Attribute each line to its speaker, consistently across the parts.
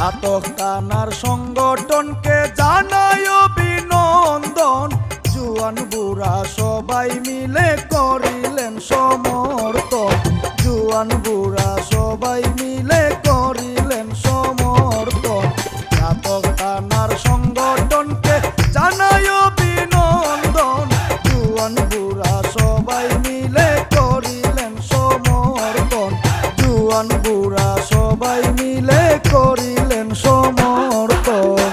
Speaker 1: আটক কানার সংগঠনকে জানায় অভিনন্দন। জুয়ান বুড়া সবাই মিলে করিলেন সময় corpo.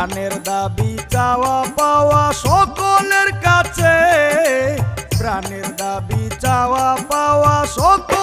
Speaker 1: প্রাণের দাবি চাওয়া পাওয়া সকলের কাছে। প্রাণের দাবি চাওয়া পাওয়া সকল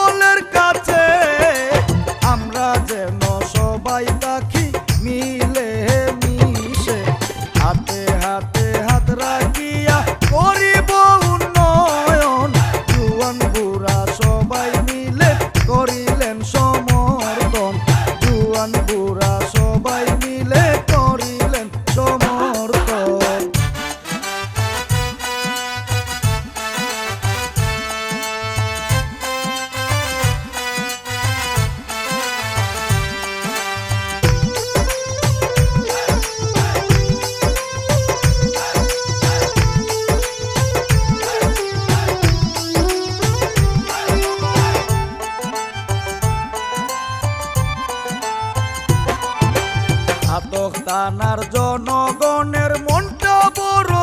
Speaker 1: তানার জনগণের মনটা বড়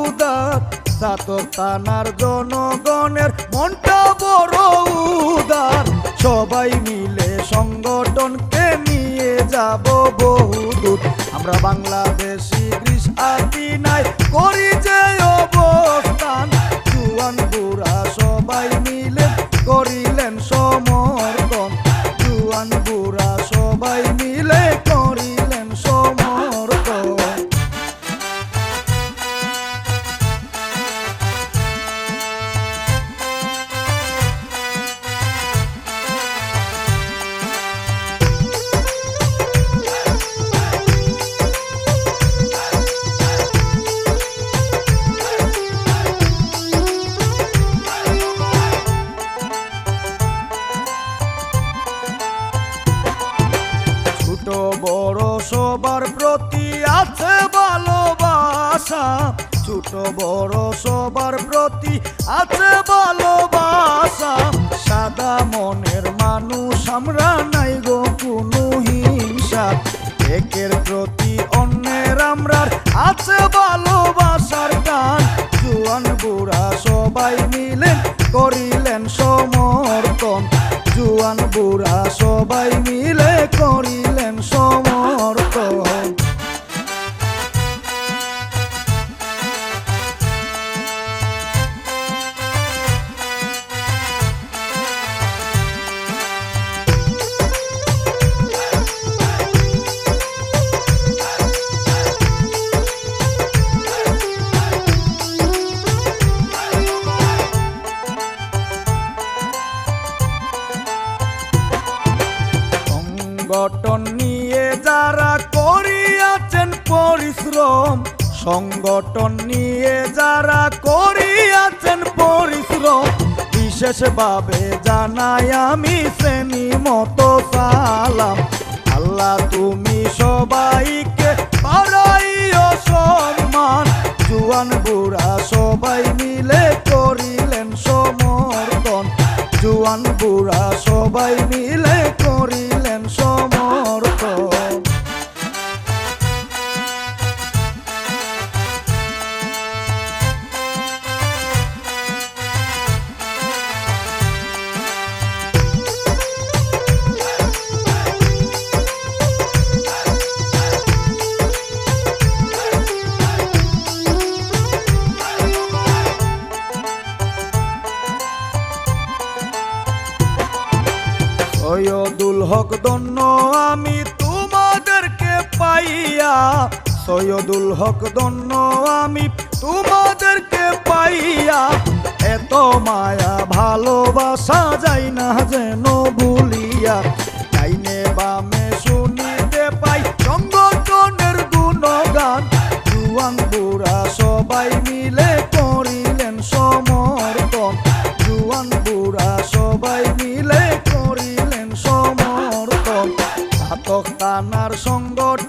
Speaker 1: উদার। সাতক তানার জনগণের মনটা বড় উদার। সবাই মিলে সংগঠনকে নিয়ে যাব বহুদূর। আমরা বাংলাদেশি গ্রীষ ছোট বড় সবার প্রতি আছে ভালোবাসা। সাদা মনের মানুষ, আমরা নাই গো কোনো হিংসা। একের প্রতি অন্যের আমরার আছে ভালোবাসার টান। জুয়ান বুড়া সবাই মিলে করিলেন সমর্থন। জুয়ান বুড়া সবাই মিলে করিলেন সমর্থন। পরিশ্রম, সংগঠন নিয়ে যারা করিয়াছেন পরিশ্রম, বিশেষভাবে জানাই আমি শ্রেণি মতো সালাম। আল্লাহ, তুমি সবাইকে পারাইও সম্মান। জুয়ান, বুড়া সবাই মিলে করিলেন সমর্থন। জুয়ান, বুড়া সবাই মিলে করিলেন সমর্থন। হক দন্য আমি তোমাদেরকে পাইয়া, সৈয়দুল হক দন্য আমি তোমাদেরকে পাইয়া। এত মায়া ভালোবাসা যাই না যেন ভুলিয়া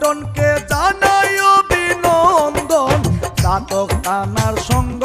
Speaker 1: সংগঠনকে জানাই অভিনন্দন। চাতক থানার সংগঠনকে